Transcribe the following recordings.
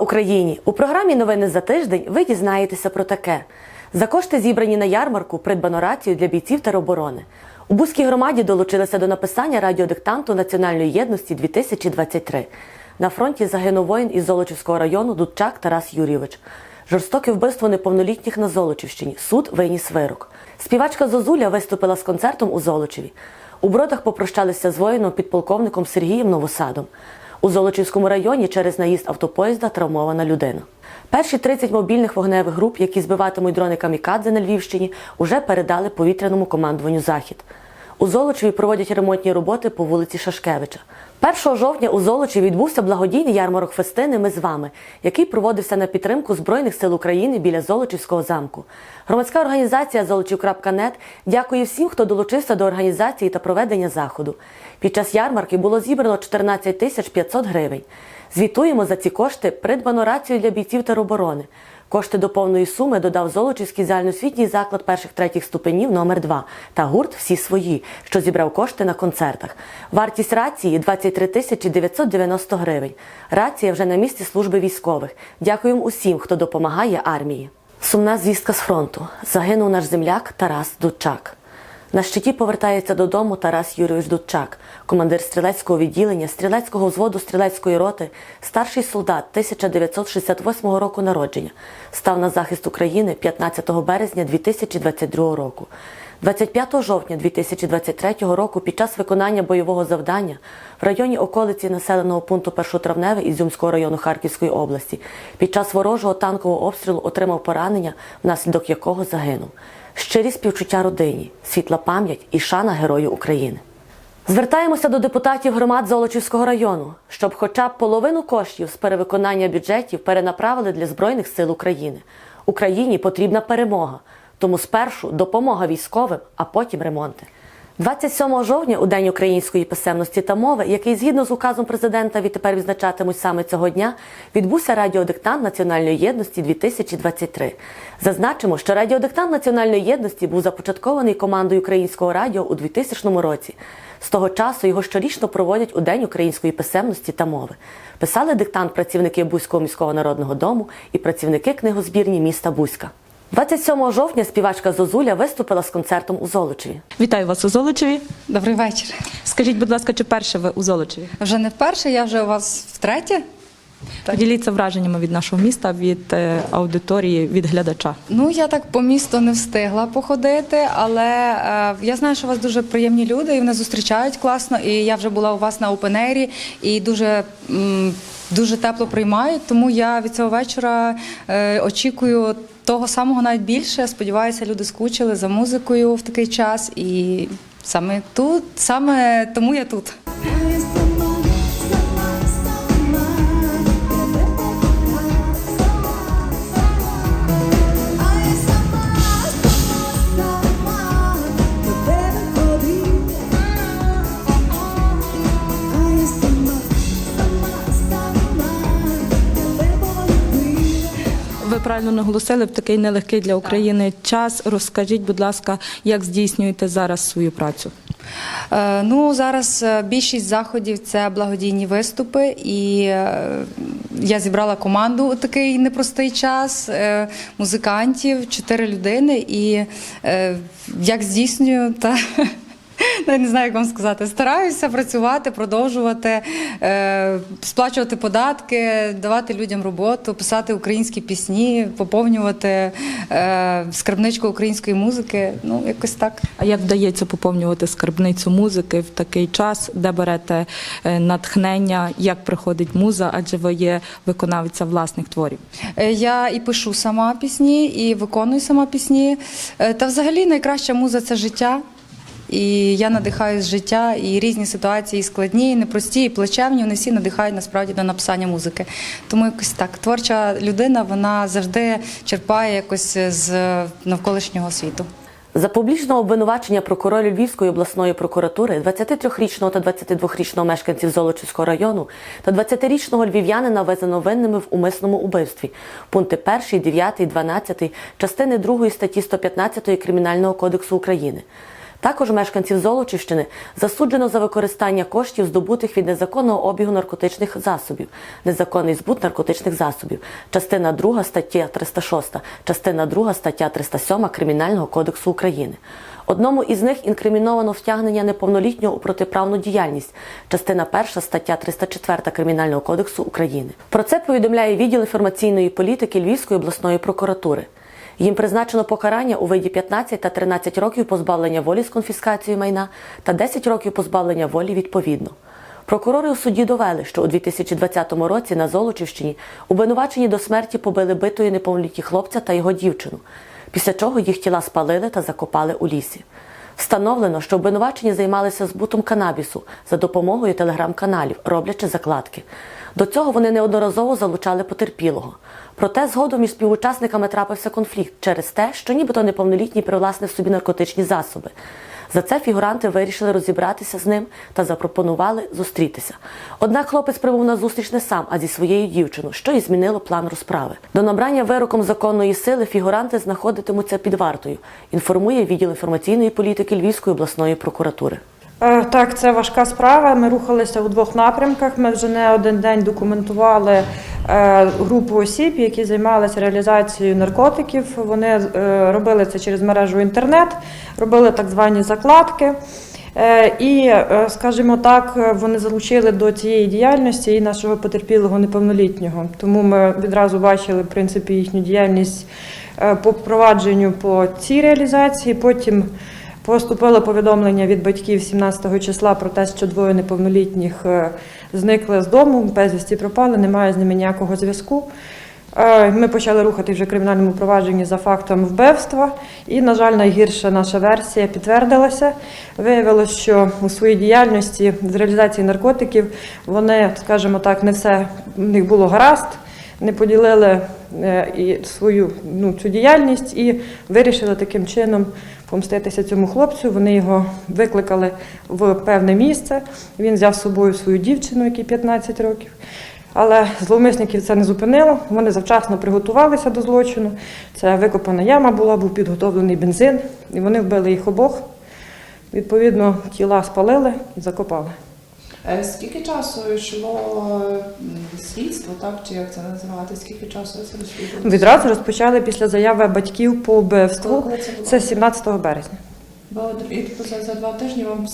Україні! У програмі Новини за тиждень ви дізнаєтеся про таке. За кошти, зібрані на ярмарку, придбано рацію для бійців тероборони. У Бузькій громаді долучилися до написання радіодиктанту Національної єдності 2023. На фронті загинув воїн із Золочівського району Дудчак Тарас Юрійович. Жорстоке вбивство неповнолітніх на Золочівщині. Суд виніс вирок. Співачка Зозуля виступила з концертом у Золочеві. У бродах попрощалися з воїном підполковником Сергієм Новосадом. У Золочівському районі через наїзд автопоїзда травмована людина. Перші 30 мобільних вогневих груп, які збиватимуть дрони камікадзе на Львівщині, уже передали повітряному командуванню Захід. У Золочеві проводять ремонтні роботи по вулиці Шашкевича. 1 жовтня у Золочі відбувся благодійний ярмарок фестини Ми з вами, який проводився на підтримку Збройних сил України біля Золочівського замку. Громадська організація Золочів.нет дякує всім, хто долучився до організації та проведення заходу. Під час ярмарки було зібрано 14 тисяч 500 гривень. Звітуємо за ці кошти придбано рацію для бійців тероборони. Кошти до повної суми додав Золочівський загальноосвітній заклад перших третіх ступенів номер 2 та гурт Всі свої, що зібрав кошти на концертах. Вартість рації 23 тисячі 990 гривень. Рація вже на місці служби військових. Дякуємо усім, хто допомагає армії. Сумна звістка з фронту. Загинув наш земляк Тарас Дудчак. На щиті повертається додому Тарас Юрійович Дудчак, командир стрілецького відділення, стрілецького взводу стрілецької роти, старший солдат 1968 року народження. Став на захист України 15 березня 2022 року. 25 жовтня 2023 року під час виконання бойового завдання в районі околиці населеного пункту Першотравневе Ізюмського району Харківської області під час ворожого танкового обстрілу отримав поранення, внаслідок якого загинув. Щирі співчуття родині, світла пам'ять і шана Герою України. Звертаємося до депутатів громад Золочівського району, щоб хоча б половину коштів з перевиконання бюджетів перенаправили для Збройних сил України. Україні потрібна перемога, тому спершу допомога військовим, а потім ремонти. 27 жовтня, у День української писемності та мови, який згідно з указом президента відтепер відзначатимуть саме цього дня, відбувся радіодиктант Національної єдності 2023. Зазначимо, що радіодиктант Національної єдності був започаткований командою українського радіо у 2000 році. З того часу його щорічно проводять у День української писемності та мови. Писали диктант працівники Бузького міського народного дому і працівники книгозбірні міста Бузька. 27 жовтня співачка Зозуля виступила з концертом у Золочеві. Вітаю вас у Золочеві. Добрий вечір. Скажіть, будь ласка, чи перше ви у Золочеві? Вже не вперше, я вже у вас втретє. Поділіться враженнями від нашого міста, від е, аудиторії, від глядача. Ну я так по місту не встигла походити, але е, я знаю, що у вас дуже приємні люди, і вони зустрічають класно. І я вже була у вас на опенері і дуже. м, Дуже тепло приймають, тому я від цього вечора е, очікую того самого навіть більше. Сподіваюся, люди скучили за музикою в такий час, і саме тут, саме тому я тут. Правильно наголосили в такий нелегкий для України час. Розкажіть, будь ласка, як здійснюєте зараз свою працю? Е, Ну зараз е, більшість заходів це благодійні виступи, і е, я зібрала команду у такий непростий час музикантів, чотири людини. І як здійснюю, та я не знаю, як вам сказати. Стараюся працювати, продовжувати, е, сплачувати податки, давати людям роботу, писати українські пісні, поповнювати е, скарбничку української музики. Ну, якось так. А як вдається поповнювати скарбницю музики в такий час, де берете е, натхнення, як приходить муза, адже ви є виконавиця власних творів? Я і пишу сама пісні, і виконую сама пісні. Та взагалі найкраща муза це життя. І я надихаюсь життя, і різні ситуації і складні, і непрості, і плачевні. Вони всі надихають насправді до написання музики. Тому якось так. Творча людина вона завжди черпає якось з навколишнього світу. За публічного обвинувачення прокурорів Львівської обласної прокуратури 23-річного та 22-річного мешканців Золочівського району та 20-річного львів'янина визнано винними в умисному убивстві. Пункти 1, 9, 12 частини 2 статті 115 Кримінального кодексу України. Також мешканців Золочівщини засуджено за використання коштів, здобутих від незаконного обігу наркотичних засобів, незаконний збут наркотичних засобів, частина 2 стаття 306, частина 2 стаття 307 Кримінального кодексу України. Одному із них інкриміновано втягнення неповнолітнього у протиправну діяльність, частина 1 стаття 304 Кримінального кодексу України. Про це повідомляє відділ інформаційної політики Львівської обласної прокуратури. Їм призначено покарання у виді 15 та 13 років позбавлення волі з конфіскацією майна та 10 років позбавлення волі відповідно. Прокурори у суді довели, що у 2020 році на Золочівщині обвинувачені до смерті побили битою неповнолітні хлопця та його дівчину, після чого їх тіла спалили та закопали у лісі. Встановлено, що обвинувачені займалися збутом канабісу за допомогою телеграм-каналів, роблячи закладки. До цього вони неодноразово залучали потерпілого. Проте згодом між співучасниками трапився конфлікт через те, що нібито неповнолітній привласнив собі наркотичні засоби. За це фігуранти вирішили розібратися з ним та запропонували зустрітися. Однак хлопець прибув на зустріч не сам, а зі своєю дівчиною, що і змінило план розправи. До набрання вироком законної сили фігуранти знаходитимуться під вартою. Інформує відділ інформаційної політики Львівської обласної прокуратури. Е, Так, це важка справа. Ми рухалися у двох напрямках. Ми вже не один день документували е, групу осіб, які займалися реалізацією наркотиків. Вони е, робили це через мережу інтернет, робили так звані закладки. І, скажімо так, вони залучили до цієї діяльності і нашого потерпілого неповнолітнього. Тому ми відразу бачили в принципі їхню діяльність по провадженню по цій реалізації. Потім Поступило повідомлення від батьків 17 числа про те, що двоє неповнолітніх е, зникли з дому, безвісті пропали, немає з ними ніякого зв'язку. Е, Ми почали рухати вже кримінальному провадженні за фактом вбивства, і, на жаль, найгірша наша версія підтвердилася. Виявилось, що у своїй діяльності з реалізації наркотиків вони, скажімо так, не все в них було гаразд не поділили і свою ну, цю діяльність і вирішили таким чином помститися цьому хлопцю. Вони його викликали в певне місце. Він взяв з собою свою дівчину, якій 15 років. Але зловмисників це не зупинило. Вони завчасно приготувалися до злочину. Це викопана яма була, був підготовлений бензин, і вони вбили їх обох. Відповідно, тіла спалили і закопали. Е, Скільки часу йшло слідство, так чи як це називати? Скільки часу це розслідувалося? Відразу розпочали після заяви батьків по вбивству. Це? Це 17 березня. І типу, за, за два тижні вам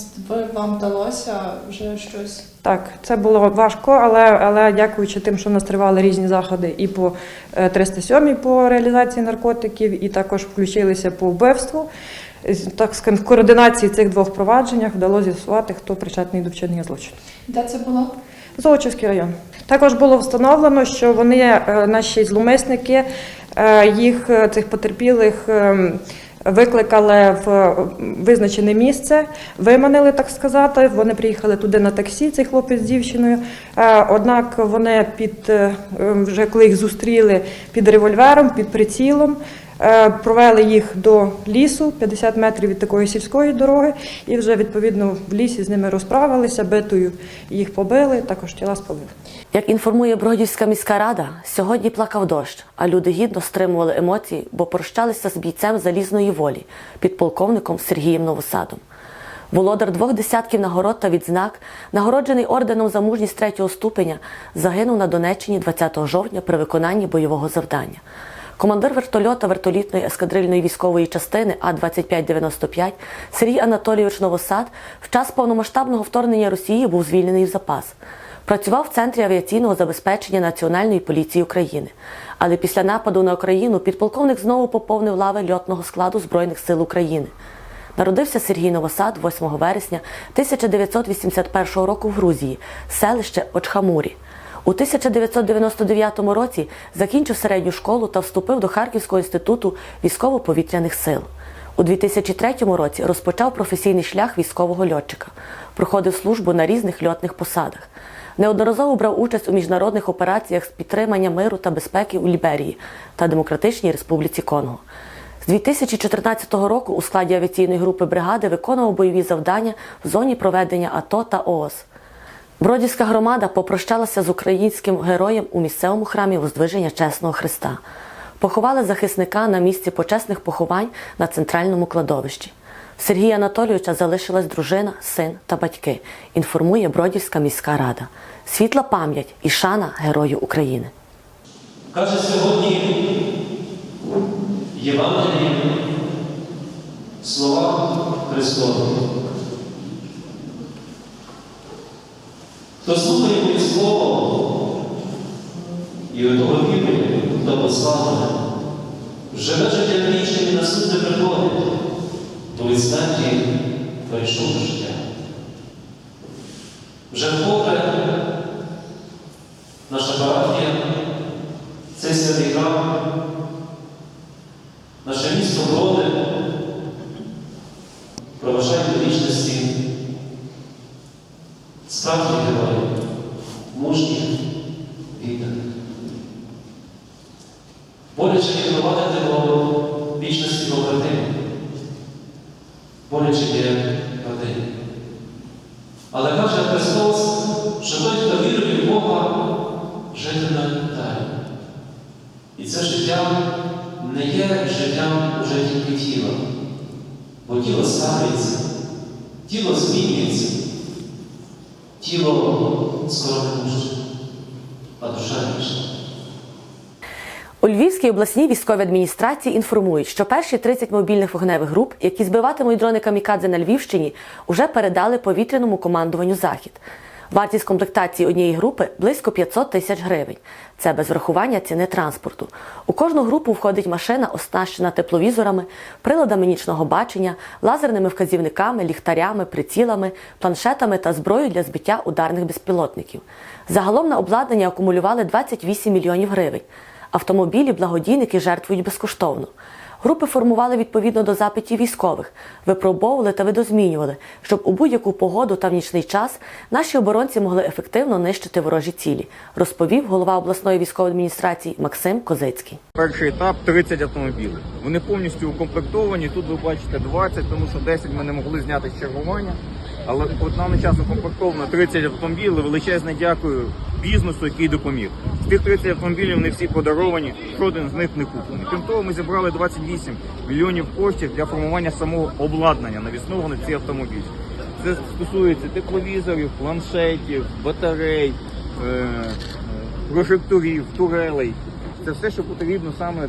вам вдалося вже щось. Так, це було важко, але, але дякуючи тим, що нас тривали різні заходи і по е, 307 по реалізації наркотиків, і також включилися по вбивству. Так скажімо, в координації цих двох провадженнях вдалося з'ясувати, хто причетний до вчинення злочину. Де це було? Золочівський район. Також було встановлено, що вони, е, наші зловмисники, е, їх е, цих потерпілих. Викликали в е, визначене місце, виманили, так сказати. Вони приїхали туди на таксі, цей хлопець з дівчиною. Е, Однак вони під е, вже коли їх зустріли під револьвером, під прицілом, провели їх до лісу 50 метрів від такої сільської дороги, і вже відповідно в лісі з ними розправилися, битою їх побили, також тіла спалили. Як інформує Бродівська міська рада, сьогодні плакав дощ, а люди гідно стримували емоції, бо прощалися з бійцем залізної волі, підполковником Сергієм Новосадом. Володар двох десятків нагород та відзнак, нагороджений орденом за мужність третього ступеня, загинув на Донеччині 20 жовтня при виконанні бойового завдання. Командир вертольота вертолітної ескадрильної військової частини А-2595 Сергій Анатолійович Новосад в час повномасштабного вторгнення Росії був звільнений в запас. Працював в центрі авіаційного забезпечення Національної поліції України. Але після нападу на Україну підполковник знову поповнив лави льотного складу Збройних сил України. Народився Сергій Новосад 8 вересня 1981 року в Грузії, селище Очхамурі. У 1999 році закінчив середню школу та вступив до Харківського інституту військово-повітряних сил. У 2003 році розпочав професійний шлях військового льотчика, проходив службу на різних льотних посадах. Неодноразово брав участь у міжнародних операціях з підтримання миру та безпеки у Ліберії та Демократичній Республіці Конго. З 2014 року у складі авіаційної групи бригади виконував бойові завдання в зоні проведення АТО та ООС. Бродівська громада попрощалася з українським героєм у місцевому храмі Воздвиження Чесного Христа. Поховали захисника на місці почесних поховань на центральному кладовищі. Сергія Анатолійовича залишилась дружина, син та батьки. Інформує Бродівська міська рада. Світла пам'ять і шана Герою України. Каже сьогодні Євангеліє слова Христові. Хто слухає моє слово і у того вірує, хто послав живе життя вічне на суд не приходить, бо від смерті перейшов до життя. Вже вкотре наша парафія цей святий храм, наше місто Броди проважає до вічності справжніх героїв, мужніх, відданих. Боляче провадити до вічності побратимів, боляче є родини. Але каже Христос, що той, хто вірує в Бога, житиме далі. І це життя не є життям уже тільки тіла, бо тіло стариться, тіло змінюється, тіло скоро а душа вічна. У Львівській обласній військовій адміністрації інформують, що перші 30 мобільних вогневих груп, які збиватимуть дрони камікадзе на Львівщині, уже передали повітряному командуванню захід. Вартість комплектації однієї групи близько 500 тисяч гривень. Це без врахування ціни транспорту. У кожну групу входить машина, оснащена тепловізорами, приладами нічного бачення, лазерними вказівниками, ліхтарями, прицілами, планшетами та зброєю для збиття ударних безпілотників. Загалом на обладнання акумулювали 28 мільйонів гривень. Автомобілі благодійники жертвують безкоштовно. Групи формували відповідно до запитів військових, випробовували та видозмінювали, щоб у будь-яку погоду та в нічний час наші оборонці могли ефективно нищити ворожі цілі, розповів голова обласної військової адміністрації Максим Козицький. Перший етап 30 автомобілів. Вони повністю укомплектовані. Тут ви бачите 20, тому що 10 ми не могли зняти з чергування. Але от на час укомплектовано 30 автомобілів. Величезне дякую бізнесу, який допоміг. З тих 30 автомобілів не всі подаровані, жоден з них не куплений. Крім того, ми зібрали 28 мільйонів коштів для формування самого обладнання навісного на ці автомобілі. Це стосується тепловізорів, планшетів, батарей, е, е, прожекторів, турелей. Це все, що потрібно саме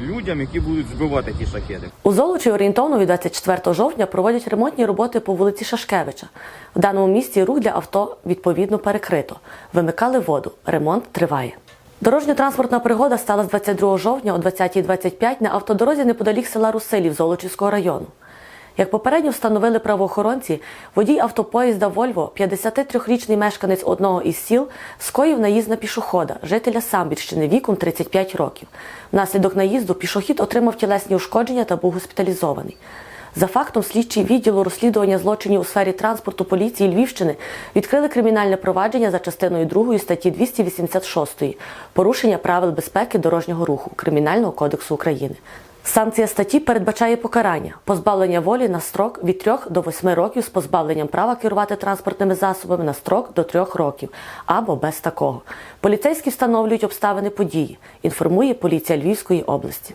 людям, які будуть збивати ті шахеди. У Золочі орієнтовно від 24 жовтня проводять ремонтні роботи по вулиці Шашкевича. В даному місці рух для авто відповідно перекрито. Вимикали воду. Ремонт триває. Дорожньо-транспортна пригода стала з 22 жовтня о 20.25 на автодорозі неподалік села Русилів Золочівського району. Як попередньо встановили правоохоронці, водій автопоїзда Вольво, 53-річний мешканець одного із сіл, скоїв наїзд на пішохода, жителя Самбірщини віком 35 років. Внаслідок наїзду пішохід отримав тілесні ушкодження та був госпіталізований. За фактом слідчі відділу розслідування злочинів у сфері транспорту поліції Львівщини відкрили кримінальне провадження за частиною 2 статті 286 порушення правил безпеки дорожнього руху Кримінального кодексу України. Санкція статті передбачає покарання позбавлення волі на строк від 3 до 8 років з позбавленням права керувати транспортними засобами на строк до 3 років або без такого. Поліцейські встановлюють обставини події. Інформує поліція Львівської області.